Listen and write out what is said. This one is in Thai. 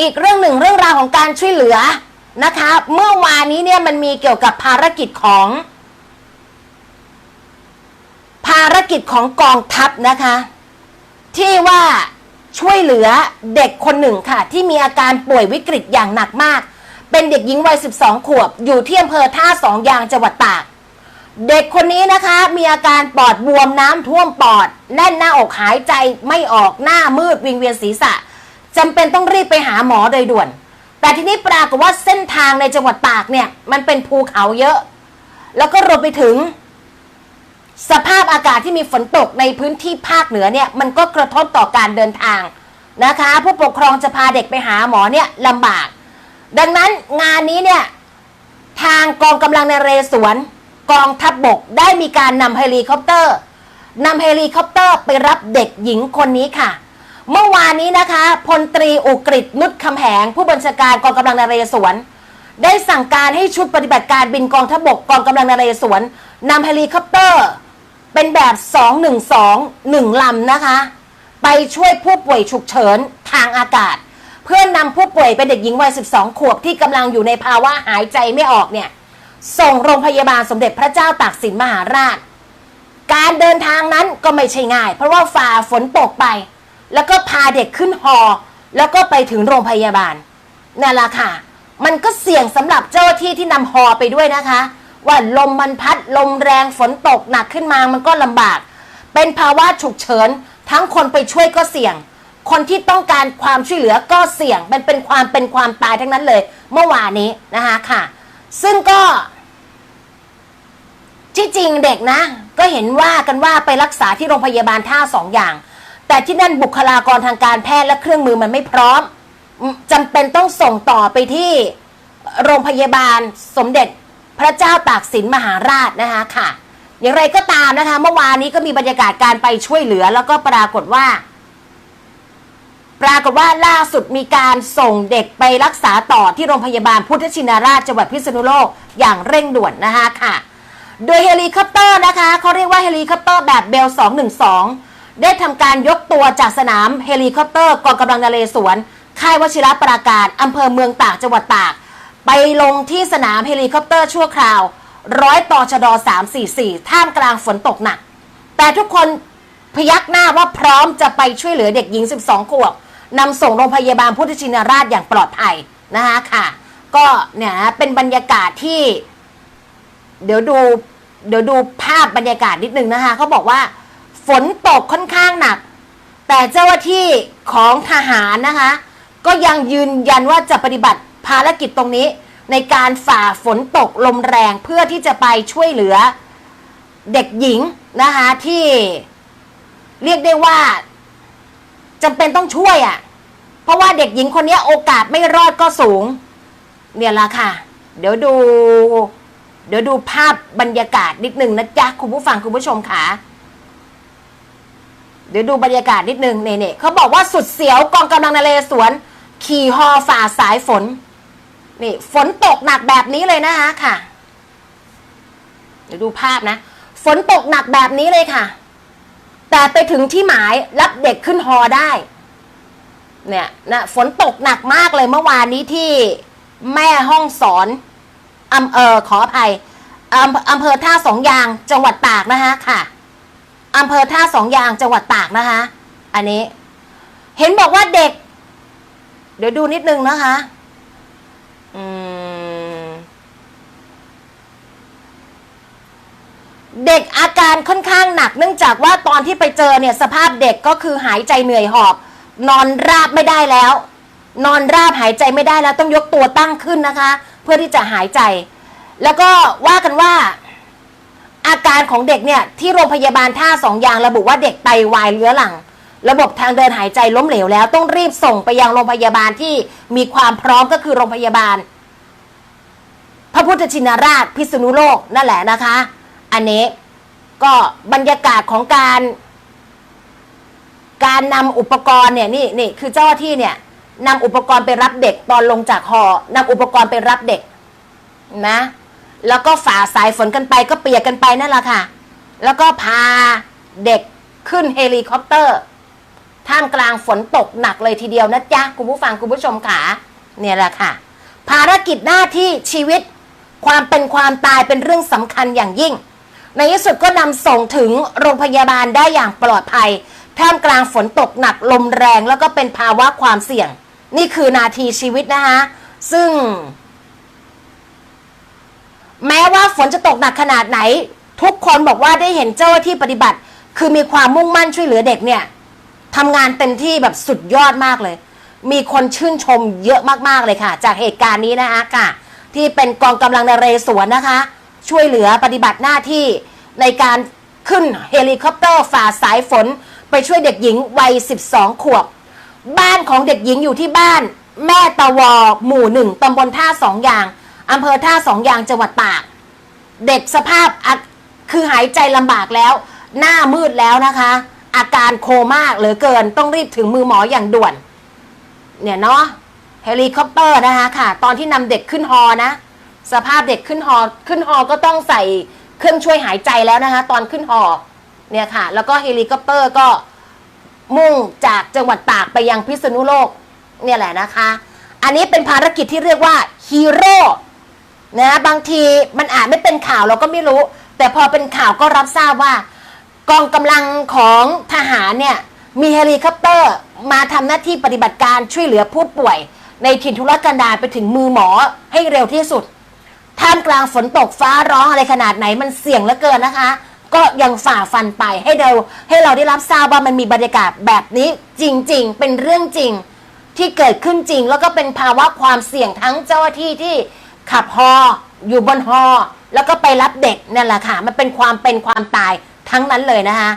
อีกเรื่องหนึ่งเรื่องราวของการช่วยเหลือนะคะ เมื่อวานนี้เนี่ยมันมีเกี่ยวกับภารกิจของ ภารกิจของกองทัพนะคะ ที่ว่าช่วยเหลือเด็กคนหนึ่งค่ะ ที่มีอาการป่วยวิกฤตอย่างหนักมาก เป็นเด็กหญิงวัย 12 ขวบ อยู่ที่อำเภอท่าสองยางจังหวัดตาก เด็กคนนี้นะคะ มีอาการปอดบวมน้ำท่วมปอด แน่นหน้าอกหายใจไม่ออกหน้ามืดวิงเวียนศีรษะ จำเป็นต้องรีบไปหาหมอโดยด่วน แต่ทีนี้ปรากฏว่าเส้นทางในจังหวัดตากเนี่ย มันเป็นภูเขาเยอะ แล้วก็รวมไปถึง สภาพอากาศที่มีฝนตกในพื้นที่ภาคเหนือเนี่ย มันก็กระทบต่อการเดินทางนะคะ ผู้ปกครองจะพาเด็กไปหาหมอเนี่ยลำบาก ดังนั้นงานนี้เนี่ย ทางกองกำลังในเรศวรกองทัพบบกได้มีการนำเฮลิคอปเตอร์นำเฮลิคอปเตอร์ไปรับเด็กหญิงคนนี้ค่ะ เมื่อวานนี้นะคะพลตรีอุกฤษนุชคำแหง ผู้บัญชาการกองกำลังนเรศวร ได้สั่งการให้ชุดปฏิบัติการบินกองทัพบกกองกำลังนเรศวรนำเฮลิคอปเตอร์ เป็นแบบ 212 1ลำนะคะ ไปช่วยผู้ป่วยฉุกเฉินทางอากาศ เพื่อนำผู้ป่วยเป็นเด็กหญิงวัย 12 ขวบที่กำลังอยู่ในภาวะหายใจไม่ออกเนี่ยส่งโรงพยาบาลสมเด็จพระเจ้าตากสินมหาราช การเดินทางนั้นก็ไม่ใช่ง่าย เพราะว่าฝ่าฝนตกไป แล้วก็พาเด็กขึ้นฮอแล้วก็ไปถึงโรงพยาบาลนั่นแหละค่ะ มันก็เสี่ยงสำหรับเจ้าหน้าที่ที่นำฮอไปด้วยนะคะ ว่าลมมันพัดลมแรงฝนตกหนักขึ้นมามันก็ลำบาก เป็นภาวะฉุกเฉิน ทั้งคนไปช่วยก็เสี่ยง คนที่ต้องการความช่วยเหลือก็เสี่ยงมันเป็นความเป็นความตายทั้งนั้นเลย เมื่อวานนี้นะคะค่ะ ซึ่งก็ที่จริงเด็กนะ ก็เห็นว่ากันว่าไปรักษาที่โรงพยาบาลท่าสองอย่าง แต่ที่นั่นบุคลากรทางการแพทย์และเครื่องมือมันไม่พร้อมจำเป็นต้องส่งต่อไปที่โรงพยาบาลสมเด็จพระเจ้าตากสินมหาราชนะคะค่ะ อย่างไรก็ตามนะคะ เมื่อวานนี้ก็มีบรรยากาศการไปช่วยเหลือ แล้วก็ปรากฏว่า ปรากฏว่าล่าสุดมีการส่งเด็กไปรักษาต่อที่โรงพยาบาลพุทธชินราชจังหวัดพิษณุโลกอย่างเร่งด่วนนะคะค่ะ โดยเฮลิคอปเตอร์นะคะเขาเรียกว่าเฮลิคอปเตอร์แบบเบล 212 ได้ทำการยกตัวจากสนามเฮลิคอปเตอร์กองกำลังนเรศวรค่ายวชิระปราการอำเภอเมืองตากจังหวัดตาก ไปลงที่สนามเฮลิคอปเตอร์ชั่วคราวร้อยต่อชด344 ท่ามกลางฝนตกหนัก แต่ทุกคนพยักหน้าว่าพร้อมจะไปช่วยเหลือเด็กหญิง 12 ขวบนำส่งโรงพยาบาลพุทธชินราชอย่างปลอดภัยนะคะค่ะ ก็เนี่ยนะเป็นบรรยากาศที่ เดี๋ยวดูเดี๋ยวดูภาพบรรยากาศนิดนึงนะคะเขาบอกว่า ฝนตกค่อนข้างหนัก แต่เจ้าหน้าที่ของทหารนะคะ ก็ยังยืนยันว่าจะปฏิบัติภารกิจตรงนี้ ในการฝ่าฝนตกลมแรงเพื่อที่จะไปช่วยเหลือเด็กหญิงนะคะที่เรียกได้ว่าจำเป็นต้องช่วยอะ่ะ เพราะว่าเด็กหญิงคนนี้โอกาสไม่รอดก็สูง เนี่ยละค่ะ เดี๋ยวดู เดี๋ยวดูภาพบรรยากาศนิดหนึ่งนะจ๊ะ คุณผู้ฟังคุณผู้ชมค่ะ เดี๋ยวดูบรรยากาศนิดนึงเนี่ยเน่เขาบอกว่าสุดเสียวกองกำลังนเรศวรขี่ฮอฝ่าสายฝน นี่ ฝนตกหนักแบบนี้เลยนะคะค่ะ เดี๋ยวดูภาพนะ ฝนตกหนักแบบนี้เลยค่ะ แต่ไปถึงที่หมายรับเด็กขึ้นฮอได้ เนี่ยนะฝนตกหนักมากเลยเมื่อวานนี้ที่แม่ห้องสอนอำเออขออภัยอำอำเภอท่าสองยางจังหวัดตากนะคะค่ะ อำเภอท่าสองยางจังหวัดตากนะคะ อันนี้ เห็นบอกว่าเด็ก เดี๋ยวดูนิดนึงนะคะเด็กอาการค่อนข้างหนัก เนื่องจากว่าตอนที่ไปเจอเนี่ยสภาพเด็กก็คือหายใจเหนื่อยหอบ นอนราบไม่ได้แล้ว นอนราบหายใจไม่ได้แล้วต้องยกตัวตั้งขึ้นนะคะ เพื่อที่จะหายใจ แล้วก็ว่ากันว่า อาการของเด็กเนี่ยที่โรงพยาบาลท่าสองยางระบุว่าเด็กไตวายเรื้อรัง ระบบทางเดินหายใจล้มเหลวแล้วต้องรีบส่งไปยังโรงพยาบาลที่มีความพร้อมก็คือโรงพยาบาล พระพุทธชินราชพิษณุโลกนั่นแหละนะคะ อันนี้ก็บรรยากาศของการ การนำอุปกรณ์เนี่ยนี่นี่คือเจ้าหน้าที่เนี่ยนำอุปกรณ์ไปรับเด็กตอนลงจากหอนำอุปกรณ์ไปรับเด็กนะ แล้วก็ฝ่าสายฝนกันไปก็เปียกกันไปนั่นแหละค่ะ แล้วก็พาเด็กขึ้นเฮลิคอปเตอร์ ท่ามกลางฝนตกหนักเลยทีเดียวนะจ๊ะ คุณผู้ฟังคุณผู้ชมขาเนี่ยแหละค่ะ ภารกิจหน้าที่ชีวิต ความเป็นความตายเป็นเรื่องสำคัญอย่างยิ่ง ในที่สุดก็นำส่งถึงโรงพยาบาลได้อย่างปลอดภัย ท่ามกลางฝนตกหนักลมแรงแล้วก็เป็นภาวะความเสี่ยง นี่คือนาทีชีวิตนะคะซึ่ง แม้ว่าฝนจะตกหนักขนาดไหน ทุกคนบอกว่าได้เห็นเจ้าหน้าที่ปฏิบัติ คือมีความมุ่งมั่นช่วยเหลือเด็กเนี่ยทำงานเต็มที่แบบสุดยอดมากเลย มีคนชื่นชมเยอะมากๆเลยค่ะ จากเหตุการณ์นี้นะคะค่ะ ที่เป็นกองกำลังนเรศวรนะคะ ช่วยเหลือปฏิบัติหน้าที่ในการขึ้นเฮลิคอปเตอร์ฝ่าสายฝน ไปช่วยเด็กหญิงวัย 12 ขวบ บ้านของเด็กหญิงอยู่ที่บ้าน แม่ตะวอหมู่หนึ่งตำบลท่าสองยาง อำเภอท่าสองยางจังหวัดตาก เด็กสภาพคือหายใจลำบากแล้ว หน้ามืดแล้วนะคะ อาการโคม่าเหลือเกินต้องรีบถึงมือหมออย่างด่วน เนี่ยเนาะเฮลิคอปเตอร์นะคะค่ะ ตอนที่นำเด็กขึ้นฮอนะ สภาพเด็กขึ้นฮอขึ้นฮอก็ต้องใส่เครื่องช่วยหายใจแล้วนะคะ ตอนขึ้นฮอเนี่ยค่ะ แล้วก็เฮลิคอปเตอร์ก็มุ่งจากจังหวัดตากไปยังพิษณุโลก เนี่ยแหละนะคะ อันนี้เป็นภารกิจที่เรียกว่าฮีโร่ นะบางทีมันอาจไม่เป็นข่าวเราก็ไม่รู้ แต่พอเป็นข่าวก็รับทราบว่า กองกำลังของทหารเนี่ยมีเฮลิคอปเตอร์มาทำหน้าที่ปฏิบัติการช่วยเหลือผู้ป่วย ในถิ่นทุรกันดารไปถึงมือหมอให้เร็วที่สุดท่ามกลางฝนตกฟ้าร้องอะไรขนาดไหนมันเสี่ยงเหลือเกินนะคะ ก็ยังฝ่าฟันไปให้เราให้เราได้รับทราบว่ามันมีบรรยากาศแบบนี้จริง ๆ เป็นเรื่องจริงที่เกิดขึ้นจริง แล้วก็เป็นภาวะความเสี่ยงทั้งเจ้าหน้าที่ที่ ขับฮออยู่บนฮอแล้วก็ไปรับเด็กนั่นแหละค่ะ มันเป็นความเป็นความตายทั้งนั้นเลยนะคะ